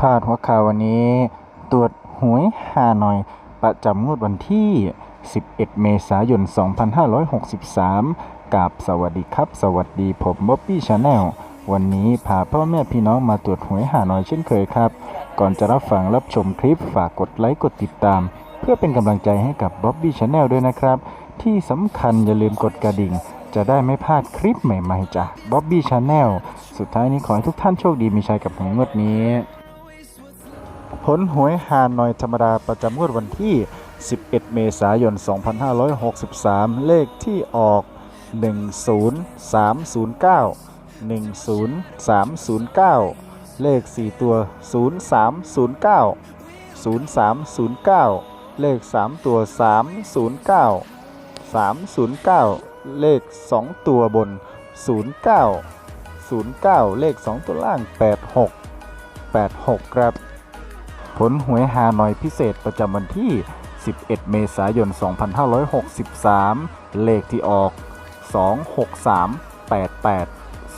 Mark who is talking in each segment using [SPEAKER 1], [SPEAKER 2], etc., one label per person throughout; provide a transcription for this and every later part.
[SPEAKER 1] พาดหัวข่าววันนี้ ตรวจหวยฮานอย ประจำงวดวันที่ 11 เมษายน 2563กับสวัสดีครับ สวัสดีผมบ๊อบบี้ชาแนลวันนี้พาพ่อแม่พี่น้องมาตรวจหวยฮานอยเช่นเคยครับ ก่อนจะรับฟังรับชมคลิปฝากกดไลค์กดติดตาม เพื่อเป็นกำลังใจให้กับบ๊อบบี้ชาแนลด้วยนะครับ ที่สำคัญอย่าลืมกดกระดิ่งจะได้ไม่พลาดคลิปใหม่ ๆ จากบ๊อบบี้ชาแนลสุดท้ายนี้ขอให้ทุกท่านโชคดีมีชัยกับหวยงวดนี้ ผลหวยฮานอยธรรมดาประจำงวดวันที่ 11 เมษายน 2563 เลขที่ออก 10309 10309 เลข 4 ตัว 0309 0309 เลข 3 ตัว 309 309 เลข 2 ตัวบน 09 09 เลข 2 ตัวล่าง 86 86 ครับ ผลหวยฮานอยพิเศษประจำวันที่ 11 เมษายน 2563 เลขที่ออก 26388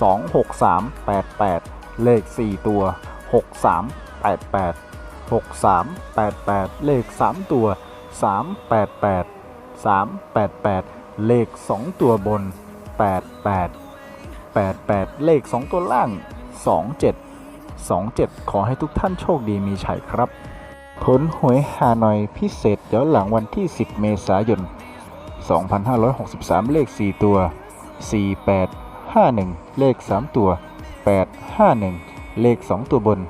[SPEAKER 1] 26388 เลข 4 ตัว 6388 6388 เลข 3 ตัว 388 388 เลข 2 ตัวบน 88 88 เลข 2 ตัวล่าง 27 27 ขอให้ทุกท่านโชคดีมีชัยครับ ผลหวยฮานอยพิเศษย้อนหลังวันที่ 10 เมษายน 2563 เลข 4 ตัว 4851 เลข 3 ตัว 851 เลข 2 ตัวบน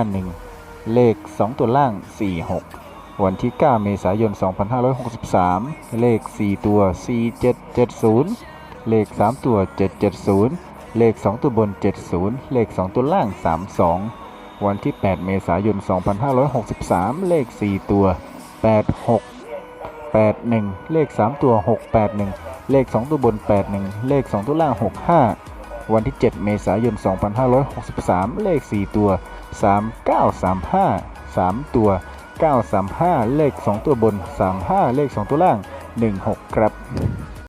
[SPEAKER 1] 51 เลข 2 ตัวล่าง 46 วันที่ 9 เมษายน 2563 เลข 4 ตัว 4770 เลข 3 ตัว 770 เลข 2 ตัวบน 70 เลข 2 ตัวล่าง 32 วันที่ 8 เมษายน 2563 เลข 4 ตัว 86 81 เลข 3 ตัว 681 เลข 2 ตัวบน 81 เลข 2 ตัวล่าง 65 วันที่ 7 เมษายน 2563 เลข 4 ตัว 3935 3 ตัว 935 เลข 2 ตัวบน 35 เลข 2 ตัวล่าง 16 ครับ